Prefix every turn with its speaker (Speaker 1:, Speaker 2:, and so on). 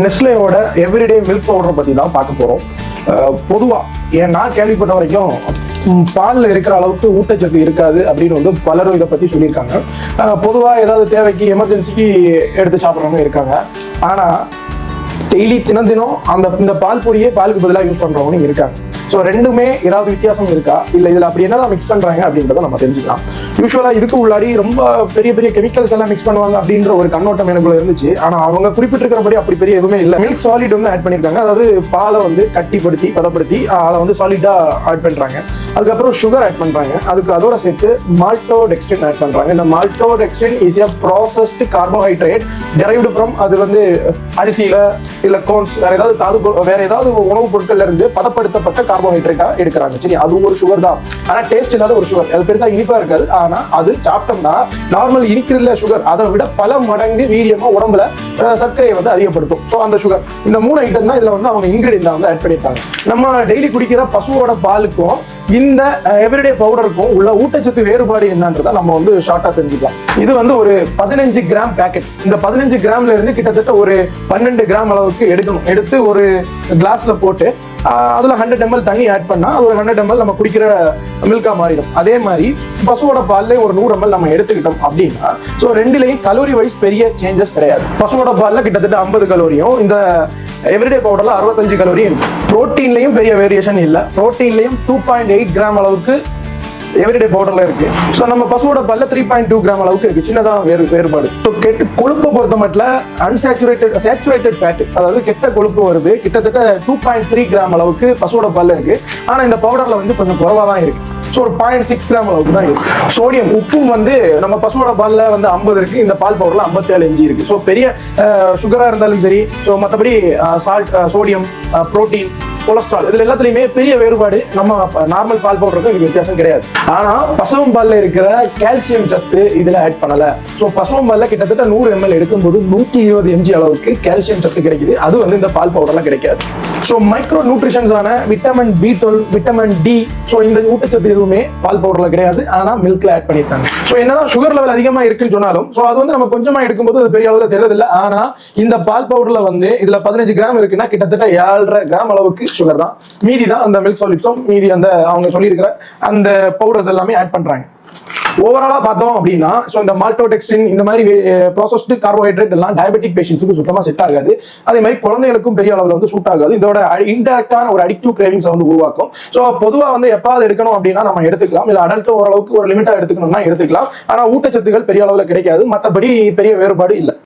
Speaker 1: நெஸ்லேயோட everyday milk பவுடரை பற்றி தான் பார்க்க போகிறோம் பொதுவாக ஏன் நான் கேள்விப்பட்ட வரைக்கும் பாலில் இருக்கிற அளவுக்கு ஊட்டச்சத்து இருக்காது அப்படின்னு வந்து பலரும் இதை பற்றி சொல்லியிருக்காங்க. பொதுவாக ஏதாவது தேவைக்கு எமர்ஜென்சிக்கு எடுத்து சாப்பிட்றவங்க இருக்காங்க. ஆனால் டெய்லி தினம் தினம் அந்த இந்த பால் பொடியே பாலுக்கு பதிலாக யூஸ் பண்றவங்க இருக்காங்க. ஸோ ரெண்டுமே ஏதாவது வித்தியாசம் இருக்கா? இல்லை இதில் அப்படி என்னதான் மிக்ஸ் பண்றாங்க அப்படின்றத நம்ம தெரிஞ்சுக்கலாம். யூஸ்வலாக இதுக்கு உள்ளாடி ரொம்ப பெரிய பெரிய கெமிக்கல்ஸ் எல்லாம் மிக்ஸ் பண்ணுவாங்க அப்படின்ற ஒரு கண்ணோட்டம் எனக்குள்ள இருந்துச்சு. ஆனால் அவங்க குறிப்பிட்டிருக்கிறபடி அப்படி பெரிய எதுவுமே இல்லை. மில்க் சாலிட் வந்து ஆட் பண்ணியிருக்காங்க. அதாவது பாலை வந்து கட்டிப்படுத்தி பதப்படுத்தி அதை வந்து சாலிடா ஆட் பண்றாங்க. அதுக்கப்புறம் சுகர் ஆட் பண்றாங்க. அதுக்கு அதோட சேர்த்து மால்டோ டெக்ஸ்டின் ஆட் பண்றாங்க. இந்த maltodextrin is a processed carbohydrate derived from அது வந்து அரிசியில இல்ல கோன்ஸ் வேற ஏதாவது தாது வேற ஏதாவது உணவுப் பொருட்கள்ல இருந்து பதப்படுத்தப்பட்ட கார்போஹைட்ரேட்டா எடுக்கிறாங்க. சரி அது ஒரு சுகர் தான். ஆனா டேஸ்ட் இல்லாத ஒரு சுகர் அது பெருசா இனிப்பா இருக்காது. ஆனா அது சாப்பிட்டோம்னா நார்மல் இருக்கிற சுகர் அதை விட பல மடங்கு வீரியமா உடம்புல சர்க்கரையை வந்து அதிகப்படுத்தும். ஸோ அந்த சுகர் இந்த மூணு ஐட்டம் தான் இதுல வந்து அவங்க இன்கிரீடியன்ட் வந்து ஆட் பண்ணியிருக்காங்க. நம்ம டெய்லி குடிக்கிற பசுவோட பாலுக்கும் இந்த எவ்ரிடே பவுடருக்கும் உள்ள ஊட்டச்சத்து வேறுபாடு என்னன்றதை நம்ம வந்து ஷார்ட்டா தெரிஞ்சுக்கலாம். இது வந்து ஒரு பதினஞ்சு கிராம் பேக்கெட் இந்த பதினஞ்சு கிராம்ல இருந்து கிட்டத்தட்ட ஒரு பன்னெண்டு கிராம் அளவுக்கு எடுக்கணும். எடுத்து ஒரு கிளாஸ்ல போட்டு அதில் ஹண்ட்ரட் எம்எல் தண்ணி ஆட் பண்ணால் அது ஒரு ஹண்ட்ரட் எம்எல் நம்ம குடிக்கிற மில்காக மாறிடும். அதே மாதிரி பசுவோட பால்ல ஒரு நூறு எம்எல் நம்ம எடுத்துக்கிட்டோம் அப்படின்னா ஸோ ரெண்டுலேயும் கலோரி வைஸ் பெரிய சேஞ்சஸ் கிடையாது. பசுவோட பால்ல கிட்டத்தட்ட ஐம்பது கலோரியும் இந்த எவ்ரிடே பவுடரில் அறுபத்தஞ்சு கலோரியும் இருக்கு. ப்ரோட்டீன்லையும் பெரிய வேரியேஷன் இல்லை. ப்ரோட்டீன்லையும் டூ பாயிண்ட் எயிட் கிராம் அளவுக்கு எவ்ரிடே பவுடர்ல இருக்கு. ஸோ நம்ம பசுவோட பல்ல த்ரீ பாயிண்ட் டூ கிராம் அளவுக்கு இருக்கு. சின்னதான் வேறு வேறுபாடு. ஸோ கெட்டு கொழுப்பை பொறுத்த மட்டும் அன்சாச்சுரேட்டட் சேச்சுரேட்டட் ஃபேட் அதாவது கெட்ட கொழுப்பு வருது. கிட்டத்தட்ட டூ பாயிண்ட் த்ரீ கிராம் அளவுக்கு பசுவோட பல்ல இருக்கு. ஆனா இந்த பவுடர்ல வந்து கொஞ்சம் குறைவா தான் இருக்கு. ஸோ ஒரு பாயிண்ட் சிக்ஸ் கிராம் அளவுக்கு தான் இருக்கு. சோடியம் உப்பும் வந்து நம்ம பசுவோட பால்ல வந்து ஐம்பது இருக்கு. இந்த பால் பவுடர்ல ஐம்பத்தேழு இஞ்சி இருக்கு. ஸோ பெரிய சுகரா இருந்தாலும் சரி. ஸோ மற்றபடி சால்ட் சோடியம் புரோட்டீன் கொலஸ்ட்ரால். இதுல எல்லாத்துலயுமே பெரிய வேறுபாடு நம்ம நார்மல் பால் பவுடருக்கு இது வித்தியாசம் கிடையாது. ஆனா பசுவம் பால்ல இருக்கிற கால்சியம் சத்து இதுல ஆட் பண்ணல. சோ பசுவம் பால்ல கிட்டத்தட்ட நூறு எம்எல் எடுக்கும்போது நூற்றி இருபது எம்ஜி அளவுக்கு கால்சியம் சத்து கிடைக்குது. அது வந்து இந்த பால் பவுடர்லாம் கிடைக்காது. So micro நியூட்ரிஷன்ஸான vitamin B twelve vitamin D so இந்த ஊட்டச்சத்து எதுவுமே பால் பவுடர்ல கிடையாது. ஆனா மில்க்ல ஆட் பண்ணியிருக்காங்க. ஸோ என்னதான் சுகர் லெவல் அதிகமா இருக்குன்னு சொன்னாலும் ஸோ அது வந்து நம்ம கொஞ்சமா எடுக்கும்போது அது பெரிய அளவில் தெரியறதில்ல ஆனா இந்த பால் பவுடர்ல வந்து இதுல பதினஞ்சு கிராம் இருக்குன்னா கிட்டத்தட்ட ஏழரை கிராம் அளவுக்கு சுகர் தான். மீதி தான் அந்த மில்க் சாலிட்ஸும் மீதி அந்த அவங்க சொல்லியிருக்கிற அந்த பவுடர்ஸ் எல்லாமே ஆட் பண்ணுறாங்க ஓவராலாக பார்த்தோம் அப்படின்னா ஸோ இந்த மால்டோடெக்ஸ்டின் இந்த மாதிரி eh, ப்ராசஸ்டு கார்போஹைட்ரேட் எல்லாம் டயபெட்டிக் பேஷண்ட்ஸுக்கு சுத்தமாக செட் ஆகாது. அதே மாதிரி குழந்தைகளுக்கும் பெரிய அளவில் வந்து சூட் ஆகாது. இதோட இன்டெரக்டான ஒரு அடிக்டிவ் கிரேவிங்ஸை வந்து உருவாக்கும். ஸோ பொதுவாக வந்து எப்பாவது எடுக்கணும் அப்படின்னா நம்ம எடுத்துக்கலாம். இல்லை அடல்ட் ஓரளவுக்கு ஒரு லிமிட்டாக எடுத்துக்கணும்னா எடுத்துக்கலாம். ஆனால் ஊட்டச்சத்துகள் பெரிய அளவில் கிடைக்காது. மற்றபடி பெரிய வேறுபாடு இல்லை.